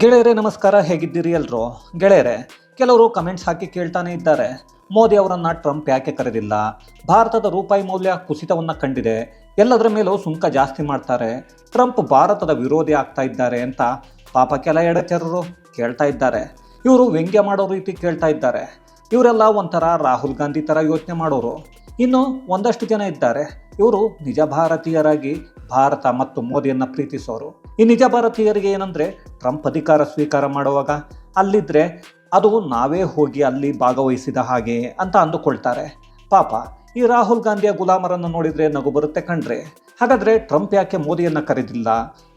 ಗೆಳೆಯರೇ, ನಮಸ್ಕಾರ. ಹೇಗಿದ್ದೀರಿ ಎಲ್ರು? ಗೆಳೆಯರೇ, ಕೆಲವರು ಕಮೆಂಟ್ಸ್ ಹಾಕಿ ಕೇಳ್ತಾನೆ ಇದ್ದಾರೆ. ಮೋದಿ ಅವರನ್ನ ಟ್ರಂಪ್ ಯಾಕೆ ಕರೆದಿಲ್ಲ? ಭಾರತದ ರೂಪಾಯಿ ಮೌಲ್ಯ ಕುಸಿತವನ್ನ ಕಂಡಿದೆ. ಎಲ್ಲದರ ಮೇಲೂ ಸುಂಕ ಜಾಸ್ತಿ ಮಾಡ್ತಾರೆ. ಟ್ರಂಪ್ ಭಾರತದ ವಿರೋಧಿ ಆಗ್ತಾ ಇದ್ದಾರೆ ಅಂತ ಪಾಪ ಕೆಲ ಎಡಚರರು ಕೇಳ್ತಾ ಇದ್ದಾರೆ. ಇವರು ವ್ಯಂಗ್ಯ ಮಾಡೋ ರೀತಿ ಕೇಳ್ತಾ ಇದ್ದಾರೆ. ಇವರೆಲ್ಲ ಒಂಥರ ರಾಹುಲ್ ಗಾಂಧಿ ಥರ ಯೋಚನೆ ಮಾಡೋರು. ಇನ್ನು ಒಂದಷ್ಟು ಜನ ಇದ್ದಾರೆ. ಇವರು ನಿಜ ಭಾರತೀಯರಾಗಿ ಭಾರತ ಮತ್ತು ಮೋದಿಯನ್ನು ಪ್ರೀತಿಸೋರು. ಈ ನಿಜ ಭಾರತೀಯರಿಗೆ ಏನಂದರೆ ಟ್ರಂಪ್ ಅಧಿಕಾರ ಸ್ವೀಕಾರ ಮಾಡುವಾಗ ಅಲ್ಲಿದ್ದರೆ ಅದು ನಾವೇ ಹೋಗಿ ಅಲ್ಲಿ ಭಾಗವಹಿಸಿದ ಹಾಗೆ ಅಂತ ಅಂದುಕೊಳ್ತಾರೆ. ಪಾಪ, ಈ ರಾಹುಲ್ ಗಾಂಧಿಯ ಗುಲಾಮರನ್ನು ನೋಡಿದರೆ ನಗು ಬರುತ್ತೆ ಕಣ್ರೆ. ಹಾಗಾದರೆ ಟ್ರಂಪ್ ಯಾಕೆ ಮೋದಿಯನ್ನು ಕರೆದಿಲ್ಲ?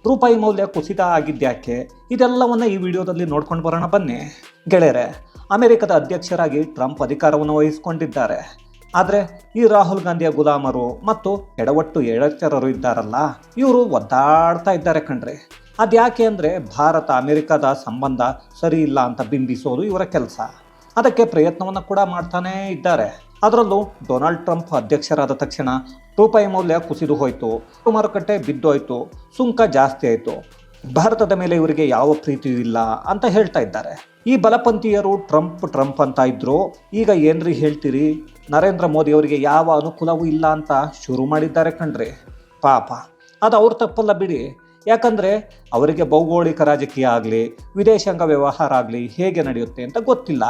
ರೂಪಾಯಿ ಮೌಲ್ಯ ಕುಸಿತ ಆಗಿದ್ಯಾಕೆ ಇದೆಲ್ಲವನ್ನು ಈ ವಿಡಿಯೋದಲ್ಲಿ ನೋಡ್ಕೊಂಡು ಬರೋಣ ಬನ್ನಿ. ಗೆಳೆಯರೆ, ಅಮೆರಿಕದ ಅಧ್ಯಕ್ಷರಾಗಿ ಟ್ರಂಪ್ ಅಧಿಕಾರವನ್ನು ವಹಿಸಿಕೊಂಡಿದ್ದಾರೆ. ಆದರೆ ಈ ರಾಹುಲ್ ಗಾಂಧಿಯ ಗುಲಾಮರು ಮತ್ತು ಎಡವಟ್ಟು ಎಡಚರರು ಇದ್ದಾರಲ್ಲ, ಇವರು ಒದ್ದಾಡ್ತಾ ಇದ್ದಾರೆ ಕಣ್ರಿ. ಅದ್ಯಾಕೆ ಅಂದರೆ ಭಾರತ ಅಮೆರಿಕದ ಸಂಬಂಧ ಸರಿ ಇಲ್ಲ ಅಂತ ಬಿಂಬಿಸೋದು ಇವರ ಕೆಲಸ. ಅದಕ್ಕೆ ಪ್ರಯತ್ನವನ್ನು ಕೂಡ ಮಾಡ್ತಾನೇ ಇದ್ದಾರೆ. ಅದರಲ್ಲೂ ಡೊನಾಲ್ಡ್ ಟ್ರಂಪ್ ಅಧ್ಯಕ್ಷರಾದ ತಕ್ಷಣ ರೂಪಾಯಿ ಮೌಲ್ಯ ಕುಸಿದು ಹೋಯಿತು. ಮಾರುಕಟ್ಟೆ ಬಿದ್ದೋಯ್ತು. ಸುಂಕ ಜಾಸ್ತಿ ಆಯಿತು. ಭಾರತದ ಮೇಲೆ ಇವರಿಗೆ ಯಾವ ಪ್ರೀತಿಯೂ ಇಲ್ಲ ಅಂತ ಹೇಳ್ತಾ ಇದ್ದಾರೆ. ಈ ಬಲಪಂಥೀಯರು ಟ್ರಂಪ್ ಟ್ರಂಪ್ ಅಂತ ಇದ್ರು. ಈಗ ಏನ್ರಿ ಹೇಳ್ತೀರಿ? ನರೇಂದ್ರ ಮೋದಿ ಅವರಿಗೆ ಯಾವ ಅನುಕೂಲವೂ ಇಲ್ಲ ಅಂತ ಶುರು ಮಾಡಿದ್ದಾರೆ ಕಣ್ರಿ. ಪಾಪ. ಅದು ಅವ್ರ ತಪ್ಪಲ್ಲ ಬಿಡಿ. ಯಾಕಂದರೆ ಅವರಿಗೆ ಭೌಗೋಳಿಕ ರಾಜಕೀಯ ಆಗಲಿ, ವಿದೇಶಾಂಗ ವ್ಯವಹಾರ ಆಗಲಿ ಹೇಗೆ ನಡೆಯುತ್ತೆ ಅಂತ ಗೊತ್ತಿಲ್ಲ.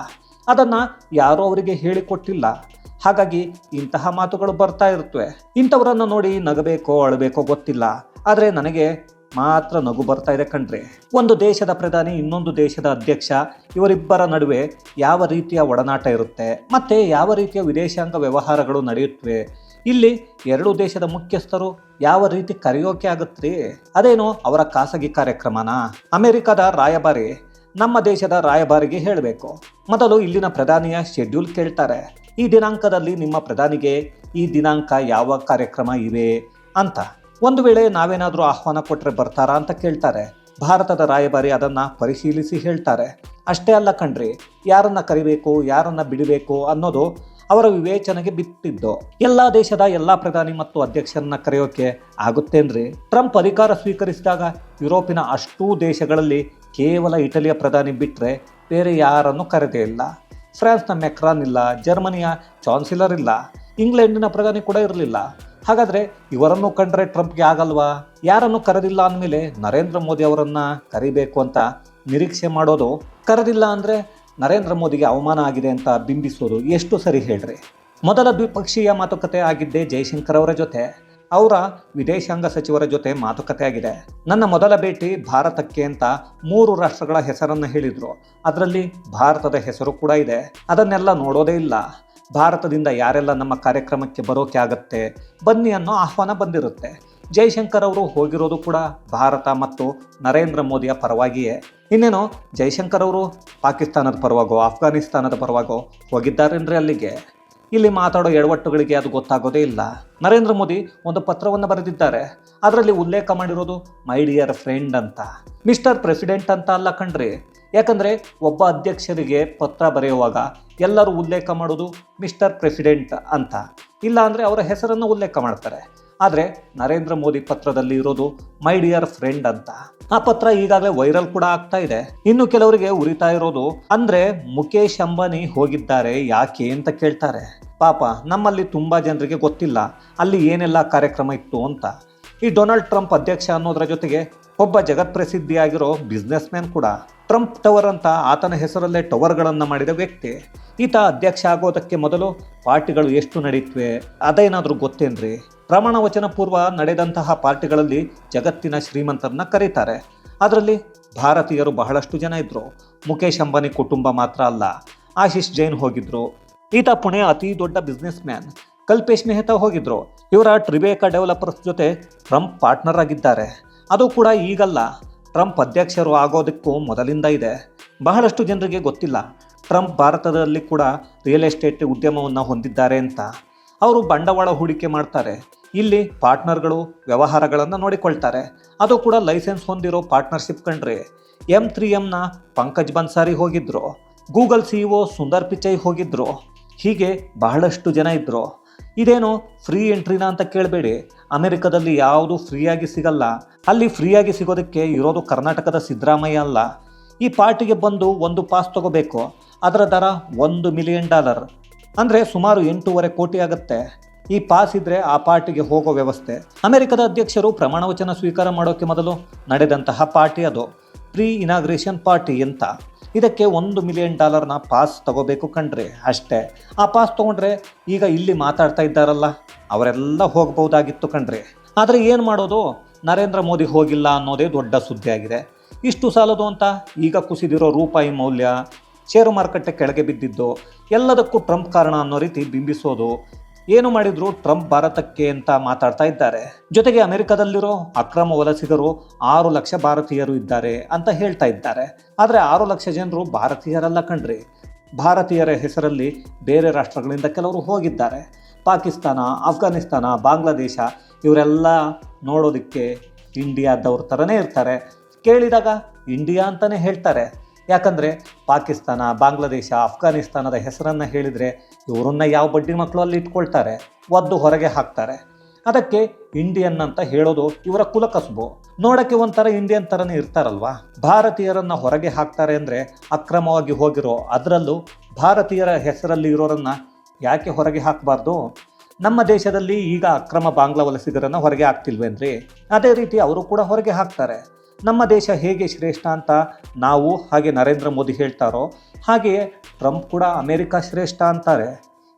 ಅದನ್ನು ಯಾರೂ ಅವರಿಗೆ ಹೇಳಿಕೊಟ್ಟಿಲ್ಲ. ಹಾಗಾಗಿ ಇಂತಹ ಮಾತುಗಳು ಬರ್ತಾ ಇರುತ್ತವೆ ಇಂಥವರನ್ನು ನೋಡಿ ನಗಬೇಕೋ, ಅಳಬೇಕೋ ಗೊತ್ತಿಲ್ಲ. ಆದರೆ ನನಗೆ ಮಾತ್ರ ನಗು ಬರ್ತಾ ಇದೆ ಕಣ್ರಿ. ಒಂದು ದೇಶದ ಪ್ರಧಾನಿ, ಇನ್ನೊಂದು ದೇಶದ ಅಧ್ಯಕ್ಷ, ಇವರಿಬ್ಬರ ನಡುವೆ ಯಾವ ರೀತಿಯ ಒಡನಾಟ ಇರುತ್ತೆ, ಮತ್ತೆ ಯಾವ ರೀತಿಯ ವಿದೇಶಾಂಗ ವ್ಯವಹಾರಗಳು ನಡೆಯುತ್ತವೆ, ಇಲ್ಲಿ ಎರಡು ದೇಶದ ಮುಖ್ಯಸ್ಥರು ಯಾವ ರೀತಿ ಕರೆಯೋಕೆ ಆಗುತ್ತೆ ಅದೇನೋ ಅವರ ಖಾಸಗಿ ಕಾರ್ಯಕ್ರಮನಾ? ಅಮೆರಿಕದ ರಾಯಭಾರಿ ನಮ್ಮ ದೇಶದ ರಾಯಭಾರಿಗೆ ಹೇಳಬೇಕು. ಮೊದಲು ಇಲ್ಲಿನ ಪ್ರಧಾನಿಯ ಶೆಡ್ಯೂಲ್ ಕೇಳ್ತಾರೆ. ಈ ದಿನಾಂಕದಲ್ಲಿ ನಿಮ್ಮ ಪ್ರಧಾನಿಗೆ ಈ ದಿನಾಂಕ ಯಾವ ಕಾರ್ಯಕ್ರಮ ಇವೆ ಅಂತ. ಒಂದು ವೇಳೆ ನಾವೇನಾದರೂ ಆಹ್ವಾನ ಕೊಟ್ಟರೆ ಬರ್ತಾರಾ ಅಂತ ಕೇಳ್ತಾರೆ. ಭಾರತದ ರಾಯಭಾರಿ ಅದನ್ನ ಪರಿಶೀಲಿಸಿ ಹೇಳ್ತಾರೆ. ಅಷ್ಟೇ ಅಲ್ಲ ಕಣ್ರಿ, ಯಾರನ್ನ ಕರಿಬೇಕು, ಯಾರನ್ನ ಬಿಡಬೇಕು ಅನ್ನೋದು ಅವರ ವಿವೇಚನೆಗೆ ಬಿಟ್ಟಿದ್ದು. ಎಲ್ಲ ದೇಶದ ಎಲ್ಲ ಪ್ರಧಾನಿ ಮತ್ತು ಅಧ್ಯಕ್ಷರನ್ನ ಕರೆಯೋಕೆ ಆಗುತ್ತೇನ್ರಿ? ಟ್ರಂಪ್ ಅಧಿಕಾರ ಸ್ವೀಕರಿಸಿದಾಗ ಯುರೋಪಿನ ಅಷ್ಟೂ ದೇಶಗಳಲ್ಲಿ ಕೇವಲ ಇಟಲಿಯ ಪ್ರಧಾನಿ ಬಿಟ್ಟರೆ ಬೇರೆ ಯಾರನ್ನು ಕರೆದೇ ಇಲ್ಲ. ಫ್ರಾನ್ಸ್ನ ಮೆಕ್ರಾನ್ ಇಲ್ಲ, ಜರ್ಮನಿಯ ಚಾನ್ಸಿಲರ್ ಇಲ್ಲ, ಇಂಗ್ಲೆಂಡಿನ ಪ್ರಧಾನಿ ಕೂಡ ಇರಲಿಲ್ಲ. ಹಾಗಾದ್ರೆ ಇವರನ್ನು ಕಂಡ್ರೆ ಟ್ರಂಪ್ಗೆ ಆಗಲ್ವಾ? ಯಾರನ್ನು ಕರೆದಿಲ್ಲ ಅಂದಮೇಲೆ ನರೇಂದ್ರ ಮೋದಿ ಅವರನ್ನ ಕರಿಬೇಕು ಅಂತ ನಿರೀಕ್ಷೆ ಮಾಡೋದು ಕರೆದಿಲ್ಲ ಅಂದ್ರೆ ನರೇಂದ್ರ ಮೋದಿಗೆ ಅವಮಾನ ಆಗಿದೆ ಅಂತ ಬಿಂಬಿಸೋದು ಎಷ್ಟು ಸರಿ ಹೇಳ್ರಿ? ಮೊದಲ ದ್ವಿಪಕ್ಷೀಯ ಮಾತುಕತೆ ಆಗಿದ್ದೇ ಜೈಶಂಕರ್ ಅವರ ಜೊತೆ, ಅವರ ವಿದೇಶಾಂಗ ಸಚಿವರ ಜೊತೆ ಮಾತುಕತೆ ಆಗಿದೆ. ನನ್ನ ಮೊದಲ ಭೇಟಿ ಭಾರತಕ್ಕೆ ಅಂತ ಮೂರು ರಾಷ್ಟ್ರಗಳ ಹೆಸರನ್ನು ಹೇಳಿದರು. ಅದರಲ್ಲಿ ಭಾರತದ ಹೆಸರು ಕೂಡ ಇದೆ. ಅದನ್ನೆಲ್ಲ ನೋಡೋದೇ ಇಲ್ಲ. ಭಾರತದಿಂದ ಯಾರೆಲ್ಲ ನಮ್ಮ ಕಾರ್ಯಕ್ರಮಕ್ಕೆ ಬರೋಕೆ ಆಗತ್ತೆ, ಬನ್ನಿ ಅನ್ನೋ ಆಹ್ವಾನ ಬಂದಿರುತ್ತೆ. ಜೈಶಂಕರ್ ಅವರು ಹೋಗಿರೋದು ಕೂಡ ಭಾರತ ಮತ್ತು ನರೇಂದ್ರ ಮೋದಿಯ ಪರವಾಗಿಯೇ. ಇನ್ನೇನು, ಜೈಶಂಕರ್ ಅವರು ಪಾಕಿಸ್ತಾನದ ಪರವಾಗೋ ಅಫ್ಘಾನಿಸ್ತಾನದ ಪರವಾಗೋ ಹೋಗಿದ್ದಾರೇನ್ರಿ ಅಲ್ಲಿಗೆ? ಇಲ್ಲಿ ಮಾತಾಡೋ ಎಡವಟ್ಟುಗಳಿಗೆ ಅದು ಗೊತ್ತಾಗೋದೇ ಇಲ್ಲ. ನರೇಂದ್ರ ಮೋದಿ ಒಂದು ಪತ್ರವನ್ನು ಬರೆದಿದ್ದಾರೆ. ಅದರಲ್ಲಿ ಉಲ್ಲೇಖ ಮಾಡಿರೋದು, ಮೈ ಡಿಯರ್ ಫ್ರೆಂಡ್ ಅಂತ. ಮಿಸ್ಟರ್ ಪ್ರೆಸಿಡೆಂಟ್ ಅಂತ ಅಲ್ಲ ಕಣ್ರಿ. ಯಾಕಂದರೆ ಒಬ್ಬ ಅಧ್ಯಕ್ಷರಿಗೆ ಪತ್ರ ಬರೆಯುವಾಗ ಎಲ್ಲರೂ ಉಲ್ಲೇಖ ಮಾಡೋದು ಮಿಸ್ಟರ್ ಪ್ರೆಸಿಡೆಂಟ್ ಅಂತ. ಇಲ್ಲ ಅಂದರೆ ಅವರ ಹೆಸರನ್ನು ಉಲ್ಲೇಖ ಮಾಡ್ತಾರೆ. ಆದರೆ ನರೇಂದ್ರ ಮೋದಿ ಪತ್ರದಲ್ಲಿ ಇರೋದು ಮೈ ಡಿಯರ್ ಫ್ರೆಂಡ್ ಅಂತ. ಆ ಪತ್ರ ಈಗಾಗಲೇ ವೈರಲ್ ಕೂಡ ಆಗ್ತಾ ಇದೆ. ಇನ್ನು ಕೆಲವರಿಗೆ ಉರಿತಾ ಇರೋದು, ಅಂದ್ರೆ ಮುಖೇಶ್ ಅಂಬಾನಿ ಹೋಗಿದ್ದಾರೆ ಯಾಕೆ ಅಂತ ಕೇಳ್ತಾರೆ. ಪಾಪ ನಮ್ಮಲ್ಲಿ ತುಂಬಾ ಜನರಿಗೆ ಗೊತ್ತಿಲ್ಲ. ಅಲ್ಲಿ ಏನೆಲ್ಲ ಕಾರ್ಯಕ್ರಮ ಇತ್ತು ಅಂತ. ಈ ಡೊನಾಲ್ಡ್ ಟ್ರಂಪ್ ಅಧ್ಯಕ್ಷ ಅನ್ನೋದರ ಜೊತೆಗೆ ಒಬ್ಬ ಜಗತ್ಪ್ರಸಿದ್ಧಿಯಾಗಿರೋ ಬಿಸ್ನೆಸ್ ಮ್ಯಾನ್ ಕೂಡ. ಟ್ರಂಪ್ ಟವರ್ ಅಂತ ಆತನ ಹೆಸರಲ್ಲೇ ಟವರ್ಗಳನ್ನು ಮಾಡಿದ ವ್ಯಕ್ತಿ. ಈತ ಅಧ್ಯಕ್ಷ ಆಗೋದಕ್ಕೆ ಮೊದಲು ಪಾರ್ಟಿಗಳು ಎಷ್ಟು ನಡೀತ್ವೆ, ಅದೇನಾದರೂ ಗೊತ್ತೇನ್ರಿ? ಪ್ರಮಾಣ ವಚನ ಪೂರ್ವ ನಡೆದಂತಹ ಪಾರ್ಟಿಗಳಲ್ಲಿ ಜಗತ್ತಿನ ಶ್ರೀಮಂತರನ್ನ ಕರೀತಾರೆ. ಅದರಲ್ಲಿ ಭಾರತೀಯರು ಬಹಳಷ್ಟು ಜನ ಇದ್ರು. ಮುಖೇಶ್ ಅಂಬಾನಿ ಕುಟುಂಬ ಮಾತ್ರ ಅಲ್ಲ, ಆಶೀಶ್ ಜೈನ್ ಹೋಗಿದ್ರು. ಈತ ಪುಣೆ ಅತಿ ದೊಡ್ಡ ಬಿಸ್ನೆಸ್ ಮ್ಯಾನ್ ಕಲ್ಪೇಶ್ ಮೆಹ್ತಾ ಹೋಗಿದ್ರು. ಇವರ ಟ್ರಿಬೇಕಾ ಡೆವಲಪರ್ಸ್ ಜೊತೆ ಟ್ರಂಪ್ ಪಾರ್ಟ್ನರ್ ಆಗಿದ್ದಾರೆ. ಅದು ಕೂಡ ಈಗಲ್ಲ. ಟ್ರಂಪ್ ಅಧ್ಯಕ್ಷರು ಆಗೋದಕ್ಕೂ ಮೊದಲಿಂದ ಇದೆ. ಬಹಳಷ್ಟು ಜನರಿಗೆ ಗೊತ್ತಿಲ್ಲ. ಟ್ರಂಪ್ ಭಾರತದಲ್ಲಿ ಕೂಡ ರಿಯಲ್ ಎಸ್ಟೇಟ್ ಉದ್ಯಮವನ್ನು ಹೊಂದಿದ್ದಾರೆ ಅಂತ. ಅವರು ಬಂಡವಾಳ ಹೂಡಿಕೆ ಮಾಡ್ತಾರೆ. ಇಲ್ಲಿ ಪಾರ್ಟ್ನರ್ಗಳು ವ್ಯವಹಾರಗಳನ್ನು ನೋಡಿಕೊಳ್ತಾರೆ. ಅದು ಕೂಡ ಲೈಸೆನ್ಸ್ ಹೊಂದಿರೋ ಪಾರ್ಟ್ನರ್ಶಿಪ್ ಕಂಡ್ರಿ. ಎಂ ತ್ರೀ ಎಮ್ನ ಪಂಕಜ್ ಬನ್ಸಾರಿ ಹೋಗಿದ್ರು. ಗೂಗಲ್ ಸಿಇಒ ಸುಂದರ್ ಪಿಚೈ ಹೋಗಿದ್ರು. ಹೀಗೆ ಬಹಳಷ್ಟು ಜನ ಇದ್ರು. ಇದೇನು ಫ್ರೀ ಎಂಟ್ರಿನಾ ಅಂತ ಕೇಳಬೇಡಿ. ಅಮೆರಿಕದಲ್ಲಿ ಯಾವುದು ಫ್ರೀಯಾಗಿ ಸಿಗಲ್ಲ. ಅಲ್ಲಿ ಫ್ರೀಯಾಗಿ ಸಿಗೋದಕ್ಕೆ ಇರೋದು ಕರ್ನಾಟಕದ ಸಿದ್ದರಾಮಯ್ಯ ಅಲ್ಲ. ಈ ಪಾರ್ಟಿಗೆ ಬಂದು ಒಂದು ಪಾಸ್ ತಗೋಬೇಕು. ಅದರ ದರ ಒಂದು ಮಿಲಿಯನ್ ಡಾಲರ್ ಅಂದರೆ ಸುಮಾರು ಎಂಟೂವರೆ ಕೋಟಿ ಆಗುತ್ತೆ. ಈ ಪಾಸ್ ಇದ್ರೆ ಆ ಪಾರ್ಟಿಗೆ ಹೋಗೋ ವ್ಯವಸ್ಥೆ. ಅಮೆರಿಕದ ಅಧ್ಯಕ್ಷರು ಪ್ರಮಾಣ ವಚನ ಸ್ವೀಕಾರ ಮಾಡೋಕ್ಕೆ ಮೊದಲು ನಡೆದಂತಹ ಪಾರ್ಟಿ ಅದು. ಪ್ರೀ ಇನಾಗ್ರೇಷನ್ ಪಾರ್ಟಿ ಅಂತ. ಇದಕ್ಕೆ ಒಂದು ಮಿಲಿಯನ್ ಡಾಲರ್ನ ಪಾಸ್ ತಗೋಬೇಕು ಕಣ್ರಿ. ಅಷ್ಟೇ. ಆ ಪಾಸ್ ತೊಗೊಂಡ್ರೆ ಈಗ ಇಲ್ಲಿ ಮಾತಾಡ್ತಾ ಇದ್ದಾರಲ್ಲ, ಅವರೆಲ್ಲ ಹೋಗ್ಬೋದಾಗಿತ್ತು ಕಣ್ರಿ. ಆದರೆ ಏನು ಮಾಡೋದು? ನರೇಂದ್ರ ಮೋದಿ ಹೋಗಿಲ್ಲ ಅನ್ನೋದೇ ದೊಡ್ಡ ಸುದ್ದಿ ಆಗಿದೆ ಇಷ್ಟು ಸಾಲದು ಅಂತ ಈಗ ಕುಸಿದಿರೋ ರೂಪಾಯಿ ಮೌಲ್ಯ ಷೇರು ಮಾರುಕಟ್ಟೆ ಕೆಳಗೆ ಬಿದ್ದಿದ್ದು, ಎಲ್ಲದಕ್ಕೂ ಟ್ರಂಪ್ ಕಾರಣ ಅನ್ನೋ ರೀತಿ ಬಿಂಬಿಸೋದು ಏನು ಮಾಡಿದ್ರು ಟ್ರಂಪ್ ಭಾರತಕ್ಕೆ ಅಂತ ಮಾತಾಡ್ತಾ ಇದ್ದಾರೆ. ಜೊತೆಗೆ ಅಮೆರಿಕದಲ್ಲಿರೋ ಅಕ್ರಮ ವಲಸಿಗರು ಆರು ಲಕ್ಷ ಭಾರತೀಯರು ಇದ್ದಾರೆ ಅಂತ ಹೇಳ್ತಾ ಇದ್ದಾರೆ. ಆದರೆ ಆರು ಲಕ್ಷ ಜನರು ಭಾರತೀಯರಲ್ಲ ಕಣ್ರಿ. ಭಾರತೀಯರ ಹೆಸರಲ್ಲಿ ಬೇರೆ ರಾಷ್ಟ್ರಗಳಿಂದ ಕೆಲವರು ಹೋಗಿದ್ದಾರೆ. ಪಾಕಿಸ್ತಾನ ಅಫ್ಘಾನಿಸ್ತಾನ ಬಾಂಗ್ಲಾದೇಶ ಇವರೆಲ್ಲ ನೋಡೋದಕ್ಕೆ ಇಂಡಿಯಾದವ್ರ ಥರನೇ ಇರ್ತಾರೆ. ಕೇಳಿದಾಗ ಇಂಡಿಯಾ ಅಂತಲೇ ಹೇಳ್ತಾರೆ. ಯಾಕಂದರೆ ಪಾಕಿಸ್ತಾನ, ಬಾಂಗ್ಲಾದೇಶ ಅಫ್ಘಾನಿಸ್ತಾನದ ಹೆಸರನ್ನು ಹೇಳಿದರೆ ಇವರನ್ನ ಯಾವ ಬಡ್ಡಿ ಮಕ್ಕಳು ಅಲ್ಲಿ ಇಟ್ಕೊಳ್ತಾರೆ? ಒದ್ದು ಹೊರಗೆ ಹಾಕ್ತಾರೆ. ಅದಕ್ಕೆ ಇಂಡಿಯನ್ ಅಂತ ಹೇಳೋದು ಇವರ ಕುಲಕಸುಬು ನೋಡಕ್ಕೆ ಒಂಥರ ಇಂಡಿಯನ್ ಥರನೇ ಇರ್ತಾರಲ್ವಾ? ಭಾರತೀಯರನ್ನು ಹೊರಗೆ ಹಾಕ್ತಾರೆ ಅಂದರೆ ಅಕ್ರಮವಾಗಿ ಹೋಗಿರೋ ಅದರಲ್ಲೂ ಭಾರತೀಯರ ಹೆಸರಲ್ಲಿ ಇರೋರನ್ನು ಯಾಕೆ ಹೊರಗೆ ಹಾಕಬಾರ್ದು? ನಮ್ಮ ದೇಶದಲ್ಲಿ ಈಗ ಅಕ್ರಮ ಬಾಂಗ್ಲಾ ವಲಸಿಗರನ್ನು ಹೊರಗೆ ಹಾಕ್ತಿಲ್ವೇನ್ರಿ? ಅದೇ ರೀತಿ ಅವರು ಕೂಡ ಹೊರಗೆ ಹಾಕ್ತಾರೆ. ನಮ್ಮ ದೇಶ ಹೇಗೆ ಶ್ರೇಷ್ಠ ಅಂತ ನಾವು ಹಾಗೆ ನರೇಂದ್ರ ಮೋದಿ ಹೇಳ್ತಾರೋ ಹಾಗೆಯೇ ಟ್ರಂಪ್ ಕೂಡ ಅಮೇರಿಕಾ ಶ್ರೇಷ್ಠ ಅಂತಾರೆ.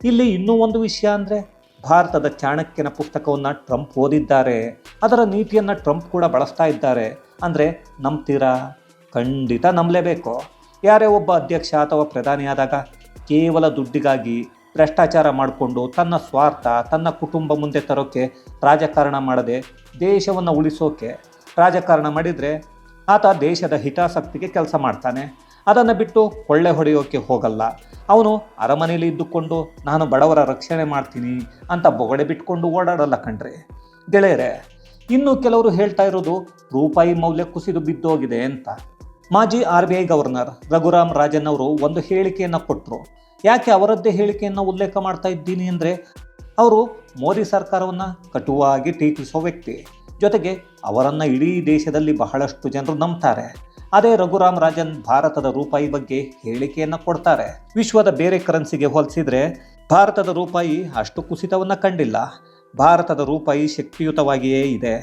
ಇಲ್ಲಿ ಇನ್ನೂ ಒಂದು ವಿಷಯ ಅಂದರೆ, ಭಾರತದ ಚಾಣಕ್ಯನ ಪುಸ್ತಕವನ್ನು ಟ್ರಂಪ್ ಓದಿದ್ದಾರೆ. ಅದರ ನೀತಿಯನ್ನು ಟ್ರಂಪ್ ಕೂಡ ಬಳಸ್ತಾ ಇದ್ದಾರೆ. ಅಂದರೆ ನಂಬ್ತೀರಾ? ಖಂಡಿತ ನಂಬಲೇಬೇಕು. ಯಾರೇ ಒಬ್ಬ ಅಧ್ಯಕ್ಷ ಅಥವಾ ಪ್ರಧಾನಿಯಾದಾಗ ಕೇವಲ ದುಡ್ಡಿಗಾಗಿ ಭ್ರಷ್ಟಾಚಾರ ಮಾಡಿಕೊಂಡು ತನ್ನ ಸ್ವಾರ್ಥ, ತನ್ನ ಕುಟುಂಬ ಮುಂದೆ ತರೋಕ್ಕೆ ರಾಜಕಾರಣ ಮಾಡದೆ ದೇಶವನ್ನು ಉಳಿಸೋಕೆ ರಾಜಕಾರಣ ಮಾಡಿದರೆ ಆತ ದೇಶದ ಹಿತಾಸಕ್ತಿಗೆ ಕೆಲಸ ಮಾಡ್ತಾನೆ. ಅದನ್ನು ಬಿಟ್ಟು ಕೊಳ್ಳೆ ಹೊಡೆಯೋಕ್ಕೆ ಹೋಗಲ್ಲ. ಅವನು ಅರಮನೆಯಲ್ಲಿ ಇದ್ದುಕೊಂಡು, ನಾನು ಬಡವರ ರಕ್ಷಣೆ ಮಾಡ್ತೀನಿ ಅಂತ ಬೊಗಡೆ ಬಿಟ್ಕೊಂಡು ಓಡಾಡಲ್ಲ ಕಣ್ರಿ. ಗೆಳೆಯರೆ, ಇನ್ನು ಕೆಲವರು ಹೇಳ್ತಾ ಇರೋದು ರೂಪಾಯಿ ಮೌಲ್ಯ ಕುಸಿದು ಬಿದ್ದೋಗಿದೆ ಅಂತ. ಮಾಜಿ R B I governor Raghuram Rajan ಅವರು ಒಂದು ಹೇಳಿಕೆಯನ್ನು ಕೊಟ್ಟರು ಯಾಕೆ ಅವರದ್ದೇ ಹೇಳಿಕೆಯನ್ನು ಉಲ್ಲೇಖ ಮಾಡ್ತಾ ಇದ್ದೀನಿ ಅಂದರೆ, ಅವರು ಮೋದಿ ಸರ್ಕಾರವನ್ನು ಕಟುವಾಗಿ ಟೀಕಿಸೋ ವ್ಯಕ್ತಿ. ಜೊತೆಗೆ ಅವರನ್ನು ಇಡೀ ದೇಶದಲ್ಲಿ ಬಹಳಷ್ಟು ಜನರು ನಂಬ್ತಾರೆ. ಅದೇ ರಘುರಾಮ್ ರಾಜನ್ ಭಾರತದ ರೂಪಾಯಿ ಬಗ್ಗೆ ಹೇಳಿಕೆಯನ್ನು ಕೊಡ್ತಾರೆ. ವಿಶ್ವದ ಬೇರೆ ಕರೆನ್ಸಿಗೆ ಹೋಲಿಸಿದರೆ ಭಾರತದ ರೂಪಾಯಿ ಅಷ್ಟು ಕುಸಿತವನ್ನು ಕಂಡಿಲ್ಲ. ಭಾರತದ ರೂಪಾಯಿ ಶಕ್ತಿಯುತವಾಗಿಯೇ ಇದೆ.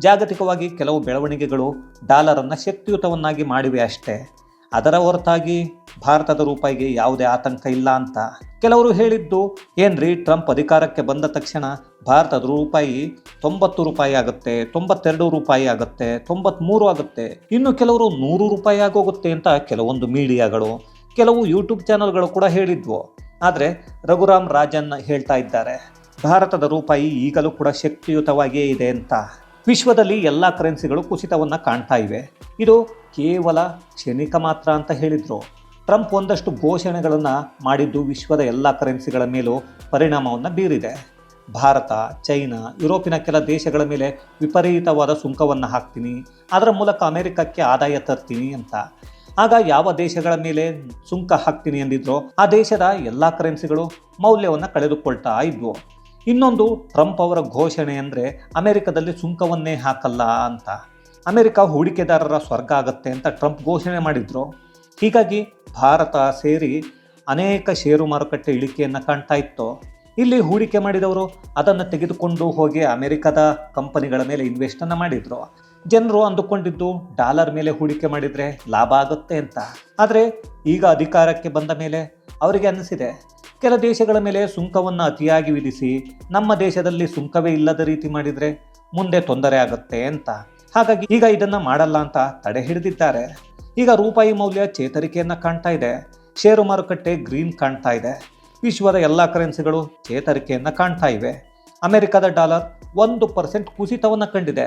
ಜಾಗತಿಕವಾಗಿ ಕೆಲವು ಬೆಳವಣಿಗೆಗಳು ಡಾಲರನ್ನು ಶಕ್ತಿಯುತವನ್ನಾಗಿ ಮಾಡಿವೆ ಅಷ್ಟೇ. ಅದರ ಹೊರತಾಗಿ ಭಾರತದ ರೂಪಾಯಿಗೆ ಯಾವುದೇ ಆತಂಕ ಇಲ್ಲ ಅಂತ ಕೆಲವರು ಹೇಳಿದ್ದು, ಏನ್ರಿ ಟ್ರಂಪ್ ಅಧಿಕಾರಕ್ಕೆ ಬಂದ ತಕ್ಷಣ ಭಾರತದ ರೂಪಾಯಿ ತೊಂಬತ್ತು ರೂಪಾಯಿ ಆಗುತ್ತೆ, ತೊಂಬತ್ತೆರಡು ರೂಪಾಯಿ ಆಗುತ್ತೆ, ತೊಂಬತ್ಮೂರು ಆಗುತ್ತೆ. ಇನ್ನು ಕೆಲವರು ನೂರು ರೂಪಾಯಿ ಆಗೋಗುತ್ತೆ ಅಂತ ಕೆಲವೊಂದು ಮೀಡಿಯಾಗಳು, ಕೆಲವು ಯೂಟ್ಯೂಬ್ ಚಾನಲ್ಗಳು ಕೂಡ ಹೇಳಿದ್ವು. ಆದರೆ ರಘುರಾಮ್ ರಾಜನ್ ಹೇಳ್ತಾ ಇದ್ದಾರೆ, ಭಾರತದ ರೂಪಾಯಿ ಈಗಲೂ ಕೂಡ ಶಕ್ತಿಯುತವಾಗಿಯೇ ಇದೆ ಅಂತ. ವಿಶ್ವದಲ್ಲಿ ಎಲ್ಲ ಕರೆನ್ಸಿಗಳು ಕುಸಿತವನ್ನು ಕಾಣ್ತಾ ಇವೆ. ಇದು ಕೇವಲ ಕ್ಷಣಿಕ ಮಾತ್ರ ಅಂತ ಹೇಳಿದರು. ಟ್ರಂಪ್ ಒಂದಷ್ಟು ಘೋಷಣೆಗಳನ್ನು ಮಾಡಿದ್ದು ವಿಶ್ವದ ಎಲ್ಲ ಕರೆನ್ಸಿಗಳ ಮೇಲೂ ಪರಿಣಾಮವನ್ನು ಬೀರಿದೆ. ಭಾರತ, ಚೈನಾ, ಯುರೋಪಿನ ಕೆಲ ದೇಶಗಳ ಮೇಲೆ ವಿಪರೀತವಾದ ಸುಂಕವನ್ನು ಹಾಕ್ತೀನಿ. ಅದರ ಮೂಲಕ ಅಮೆರಿಕಕ್ಕೆ ಆದಾಯ ತರ್ತೀನಿ ಅಂತ. ಆಗ ಯಾವ ದೇಶಗಳ ಮೇಲೆ ಸುಂಕ ಹಾಕ್ತೀನಿ ಎಂದಿದ್ರೋ ಆ ದೇಶದ ಎಲ್ಲ ಕರೆನ್ಸಿಗಳು ಮೌಲ್ಯವನ್ನು ಕಳೆದುಕೊಳ್ತಾ ಇದ್ವು. ಇನ್ನೊಂದು ಟ್ರಂಪ್ ಅವರ ಘೋಷಣೆ ಅಂದರೆ ಅಮೆರಿಕದಲ್ಲಿ ಸುಂಕವನ್ನೇ ಹಾಕಲ್ಲ ಅಂತ. ಅಮೆರಿಕ ಹೂಡಿಕೆದಾರರ ಸ್ವರ್ಗ ಆಗತ್ತೆ ಅಂತ ಟ್ರಂಪ್ ಘೋಷಣೆ ಮಾಡಿದ್ರು. ಹೀಗಾಗಿ ಭಾರತ ಸೇರಿ ಅನೇಕ ಷೇರು ಮಾರುಕಟ್ಟೆ ಇಳಿಕೆಯನ್ನು ಕಾಣ್ತಾ ಇತ್ತು. ಇಲ್ಲಿ ಹೂಡಿಕೆ ಮಾಡಿದವರು ಅದನ್ನು ತೆಗೆದುಕೊಂಡು ಹೋಗಿ ಅಮೆರಿಕದ ಕಂಪನಿಗಳ ಮೇಲೆ ಇನ್ವೆಸ್ಟನ್ನು ಮಾಡಿದರು. ಜನರು ಅಂದುಕೊಂಡಿದ್ದು ಡಾಲರ್ ಮೇಲೆ ಹೂಡಿಕೆ ಮಾಡಿದರೆ ಲಾಭ ಆಗುತ್ತೆ ಅಂತ. ಆದರೆ ಈಗ ಅಧಿಕಾರಕ್ಕೆ ಬಂದ ಮೇಲೆ ಅವರಿಗೆ ಅನ್ನಿಸಿದೆ ಕೆಲ ದೇಶಗಳ ಮೇಲೆ ಸುಂಕವನ್ನು ಅತಿಯಾಗಿ ವಿಧಿಸಿ ನಮ್ಮ ದೇಶದಲ್ಲಿ ಸುಂಕವೇ ಇಲ್ಲದ ರೀತಿ ಮಾಡಿದರೆ ಮುಂದೆ ತೊಂದರೆ ಆಗುತ್ತೆ ಅಂತ. ಹಾಗಾಗಿ ಈಗ ಇದನ್ನು ಮಾಡಲ್ಲ ಅಂತ ತಡೆ ಹಿಡಿದಿದ್ದಾರೆ. ಈಗ ರೂಪಾಯಿ ಮೌಲ್ಯ ಚೇತರಿಕೆಯನ್ನು ಕಾಣ್ತಾ ಇದೆ, ಷೇರು ಮಾರುಕಟ್ಟೆ ಗ್ರೀನ್ ಕಾಣ್ತಾ ಇದೆ. ವಿಶ್ವದ ಎಲ್ಲ ಕರೆನ್ಸಿಗಳು ಚೇತರಿಕೆಯನ್ನು ಕಾಣ್ತಾ ಇವೆ. ಅಮೆರಿಕದ ಡಾಲರ್ ಒಂದು ಪರ್ಸೆಂಟ್ ಕುಸಿತವನ್ನು ಕಂಡಿದೆ.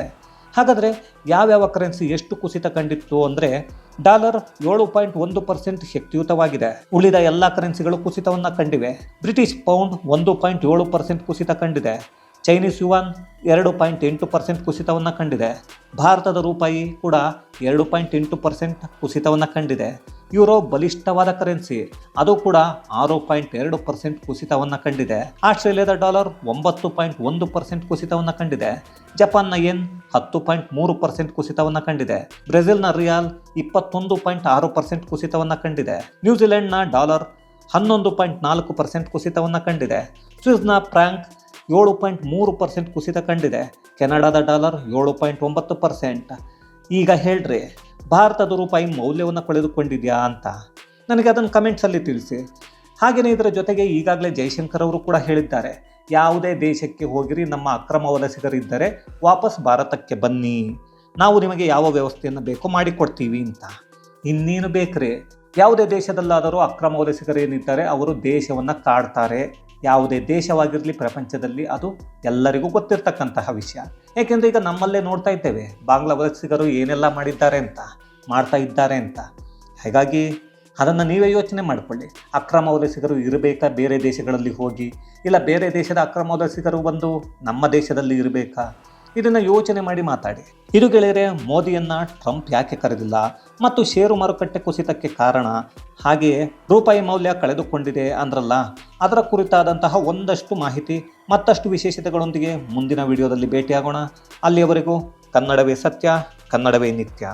ಹಾಗಾದರೆ ಯಾವ್ಯಾವ ಕರೆನ್ಸಿ ಎಷ್ಟು ಕುಸಿತ ಕಂಡಿತ್ತು ಅಂದರೆ ಡಾಲರ್ ಏಳು ಪಾಯಿಂಟ್ ಒಂದು ಪರ್ಸೆಂಟ್ ಶಕ್ತಿಯುತವಾಗಿದೆ. ಉಳಿದ ಎಲ್ಲ ಕರೆನ್ಸಿಗಳು ಕುಸಿತವನ್ನು ಕಂಡಿವೆ. ಬ್ರಿಟಿಷ್ ಪೌಂಡ್ ಒಂದು ಪಾಯಿಂಟ್ ಏಳು ಪರ್ಸೆಂಟ್ ಕುಸಿತ ಕಂಡಿದೆ. ಚೈನೀಸ್ ಯುವಾನ್ ಎರಡು ಪಾಯಿಂಟ್ ಎಂಟು ಪರ್ಸೆಂಟ್ ಕುಸಿತವನ್ನು ಕಂಡಿದೆ. ಭಾರತದ ರೂಪಾಯಿ ಕೂಡ ಎರಡು ಪಾಯಿಂಟ್ ಎಂಟು ಪರ್ಸೆಂಟ್ ಕುಸಿತವನ್ನು ಕಂಡಿದೆ. ಯುರೋ ಬಲಿಷ್ಠವಾದ ಕರೆನ್ಸಿ, ಅದು ಕೂಡ ಆರು ಪಾಯಿಂಟ್ ಎರಡು ಪರ್ಸೆಂಟ್ ಕುಸಿತವನ್ನು ಕಂಡಿದೆ. ಆಸ್ಟ್ರೇಲಿಯಾದ ಡಾಲರ್ ಒಂಬತ್ತು ಪಾಯಿಂಟ್ ಒಂದು ಪರ್ಸೆಂಟ್ ಕುಸಿತವನ್ನು ಕಂಡಿದೆ. ಜಪಾನ್ನ ಎನ್ ಹತ್ತು ಪಾಯಿಂಟ್ ಮೂರು ಪರ್ಸೆಂಟ್ ಕುಸಿತವನ್ನು ಕಂಡಿದೆ. ಬ್ರೆಜಿಲ್ನ ರಿಯಾಲ್ ಇಪ್ಪತ್ತೊಂದು ಪಾಯಿಂಟ್ ಆರು ಪರ್ಸೆಂಟ್ ಕುಸಿತವನ್ನು ಕಂಡಿದೆ. ನ್ಯೂಜಿಲೆಂಡ್ನ ಡಾಲರ್ ಹನ್ನೊಂದು ಪಾಯಿಂಟ್ ನಾಲ್ಕು ಪರ್ಸೆಂಟ್ ಕುಸಿತವನ್ನು ಕಂಡಿದೆ. ಸ್ವಿಸ್ನ ಫ್ರಾಂಕ್ ಏಳು ಪಾಯಿಂಟ್ ಮೂರು ಪರ್ಸೆಂಟ್ ಕುಸಿತ ಕಂಡಿದೆ. ಕೆನಡಾದ ಡಾಲರ್ ಏಳು ಪಾಯಿಂಟ್ ಒಂಬತ್ತು ಪರ್ಸೆಂಟ್. ಈಗ ಹೇಳ್ರಿ, ಭಾರತದ ರೂಪಾಯಿ ಮೌಲ್ಯವನ್ನು ಕಳೆದುಕೊಂಡಿದೆಯಾ ಅಂತ. ನನಗೆ ಅದನ್ನು ಕಮೆಂಟ್ಸಲ್ಲಿ ತಿಳಿಸಿ. ಹಾಗೆಯೇ ಇದರ ಜೊತೆಗೆ ಈಗಾಗಲೇ ಜೈಶಂಕರ್ ಅವರು ಕೂಡ ಹೇಳಿದ್ದಾರೆ, ಯಾವುದೇ ದೇಶಕ್ಕೆ ಹೋಗಿರಿ, ನಮ್ಮ ಅಕ್ರಮ ವಲಸಿಗರಿದ್ದರೆ ವಾಪಸ್ ಭಾರತಕ್ಕೆ ಬನ್ನಿ. ನಾವು ನಿಮಗೆ ಯಾವ ವ್ಯವಸ್ಥೆಯನ್ನು ಬೇಕೋ ಮಾಡಿಕೊಡ್ತೀವಿ ಅಂತ. ಇನ್ನೇನು ಬೇಕ್ರಿ? ಯಾವುದೇ ದೇಶದಲ್ಲಾದರೂ ಅಕ್ರಮ ವಲಸಿಗರೇನಿದ್ದಾರೆ, ಅವರು ದೇಶವನ್ನು ಕಾಡ್ತಾರೆ. ಯಾವುದೇ ದೇಶವಾಗಿರಲಿ, ಪ್ರಪಂಚದಲ್ಲಿ ಅದು ಎಲ್ಲರಿಗೂ ಗೊತ್ತಿರತಕ್ಕಂತಹ ವಿಷಯ. ಏಕೆಂದರೆ ಈಗ ನಮ್ಮಲ್ಲೇ ನೋಡ್ತಾ ಇದ್ದೇವೆ, ಬಾಂಗ್ಲಾ ವಲಸಿಗರು ಏನೆಲ್ಲ ಮಾಡಿದ್ದಾರೆ ಅಂತ, ಮಾಡ್ತಾ ಇದ್ದಾರೆ ಅಂತ. ಹಾಗಾಗಿ ಅದನ್ನು ನೀವೇ ಯೋಚನೆ ಮಾಡಿಕೊಳ್ಳಿ. ಅಕ್ರಮ ವಲಸಿಗರು ಇರಬೇಕಾ? ಬೇರೆ ದೇಶಗಳಲ್ಲಿ ಹೋಗಿ. ಇಲ್ಲ, ಬೇರೆ ದೇಶದ ಅಕ್ರಮ ವಲಸಿಗರು ಬಂದು ನಮ್ಮ ದೇಶದಲ್ಲಿ ಇರಬೇಕಾ? ಇದನ್ನು ಯೋಚನೆ ಮಾಡಿ ಮಾತಾಡಿ. ಇದು ಗೆಳೆಯರೆ ಮೋದಿಯನ್ನ ಟ್ರಂಪ್ ಯಾಕೆ ಕರೆದಿಲ್ಲ? ಮತ್ತು ಷೇರು ಮಾರುಕಟ್ಟೆ ಕುಸಿತಕ್ಕೆ ಕಾರಣ? ಹಾಗೆಯೇ ರೂಪಾಯಿ ಮೌಲ್ಯ ಕಳೆದುಕೊಂಡಿದೆ ಅಂದ್ರಲ್ಲ, ಅದರ ಕುರಿತಾದಂತಹ ಒಂದಷ್ಟು ಮಾಹಿತಿ, ಮತ್ತಷ್ಟು ವಿಶೇಷತೆಗಳೊಂದಿಗೆ ಮುಂದಿನ ವಿಡಿಯೋದಲ್ಲಿ ಭೇಟಿಯಾಗೋಣ. ಅಲ್ಲಿಯವರೆಗೂ ಕನ್ನಡವೇ ಸತ್ಯ, ಕನ್ನಡವೇ ನಿತ್ಯ.